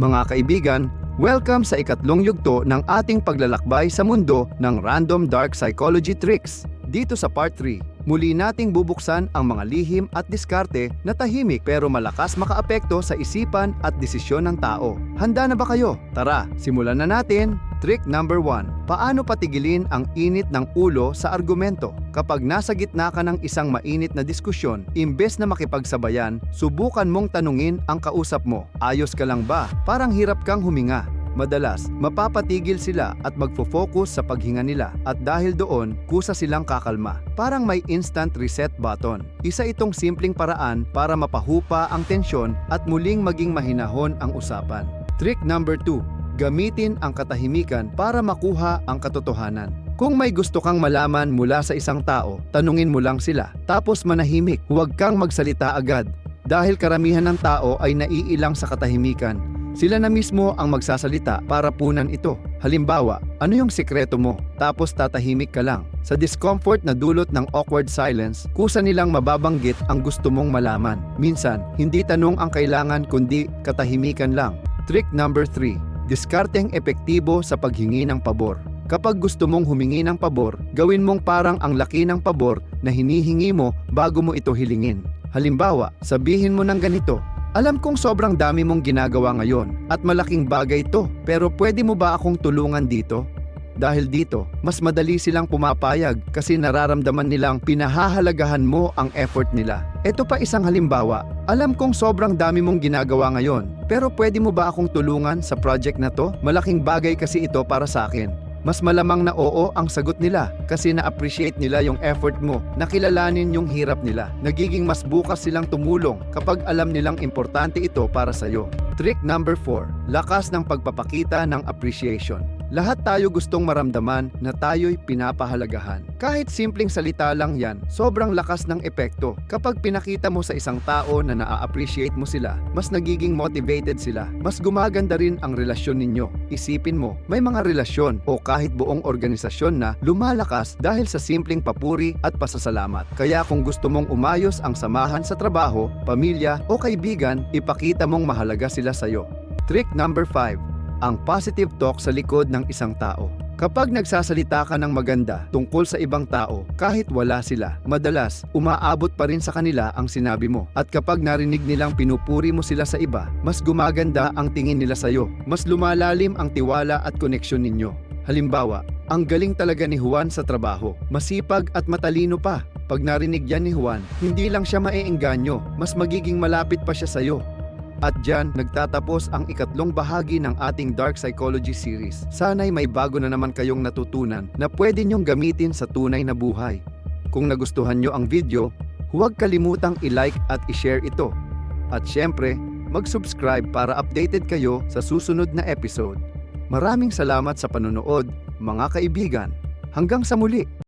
Mga kaibigan, welcome sa ikatlong yugto ng ating paglalakbay sa mundo ng random dark psychology tricks. Dito sa part 3, muli nating bubuksan ang mga lihim at diskarte na tahimik pero malakas makaapekto sa isipan at desisyon ng tao. Handa na ba kayo? Tara, simulan na natin! Trick number 1. Paano patigilin ang init ng ulo sa argumento? Kapag nasa gitna ka ng isang mainit na diskusyon, imbes na makipagsabayan, subukan mong tanungin ang kausap mo. Ayos ka lang ba? Parang hirap kang huminga. Madalas, mapapatigil sila at magfo-focus sa paghinga nila at dahil doon, kusa silang kakalma. Parang may instant reset button. Isa itong simpleng paraan para mapahupa ang tensyon at muling maging mahinahon ang usapan. Trick number 2. Gamitin ang katahimikan para makuha ang katotohanan. Kung may gusto kang malaman mula sa isang tao, tanungin mo lang sila. Tapos manahimik, huwag kang magsalita agad. Dahil karamihan ng tao ay naiilang sa katahimikan, sila na mismo ang magsasalita para punan ito. Halimbawa, ano yung sikreto mo? Tapos tatahimik ka lang. Sa discomfort na dulot ng awkward silence, kusa nilang mababanggit ang gusto mong malaman. Minsan, hindi tanong ang kailangan kundi katahimikan lang. Trick number 3. Diskarteng epektibo sa paghingi ng pabor. Kapag gusto mong humingi ng pabor, gawin mong parang ang laki ng pabor na hinihingi mo bago mo ito hilingin. Halimbawa, sabihin mo ng ganito, alam kong sobrang dami mong ginagawa ngayon at malaking bagay ito pero pwede mo ba akong tulungan dito? Dahil dito, mas madali silang pumapayag kasi nararamdaman nilang pinahahalagahan mo ang effort nila. Ito pa isang halimbawa, alam kong sobrang dami mong ginagawa ngayon pero pwede mo ba akong tulungan sa project na to? Malaking bagay kasi ito para sa akin. Mas malamang na oo ang sagot nila kasi na-appreciate nila yung effort mo, nakilalanin yung hirap nila. Nagiging mas bukas silang tumulong kapag alam nilang importante ito para sa'yo. Trick number 4. Lakas ng pagpapakita ng appreciation. Lahat tayo gustong maramdaman na tayo'y pinapahalagahan. Kahit simpleng salita lang yan, sobrang lakas ng epekto. Kapag pinakita mo sa isang tao na naa-appreciate mo sila, mas nagiging motivated sila. Mas gumaganda rin ang relasyon ninyo. Isipin mo, may mga relasyon o kahit buong organisasyon na lumalakas dahil sa simpleng papuri at pasasalamat. Kaya kung gusto mong umayos ang samahan sa trabaho, pamilya o kaibigan, ipakita mong mahalaga sila sa'yo. Trick number 5 ang positive talk sa likod ng isang tao. Kapag nagsasalita ka ng maganda tungkol sa ibang tao, kahit wala sila, madalas umaabot pa rin sa kanila ang sinabi mo. At kapag narinig nilang pinupuri mo sila sa iba, mas gumaganda ang tingin nila sa iyo. Mas lumalalim ang tiwala at koneksyon ninyo. Halimbawa, ang galing talaga ni Juan sa trabaho. Masipag at matalino pa. Pag narinig yan ni Juan, hindi lang siya maeengganyo, mas magiging malapit pa siya sa iyo. At dyan, nagtatapos ang ikatlong bahagi ng ating Dark Psychology series. Sana'y may bago na naman kayong natutunan na pwede nyong gamitin sa tunay na buhay. Kung nagustuhan nyo ang video, huwag kalimutang i-like at i-share ito. At syempre, mag-subscribe para updated kayo sa susunod na episode. Maraming salamat sa panonood, mga kaibigan. Hanggang sa muli!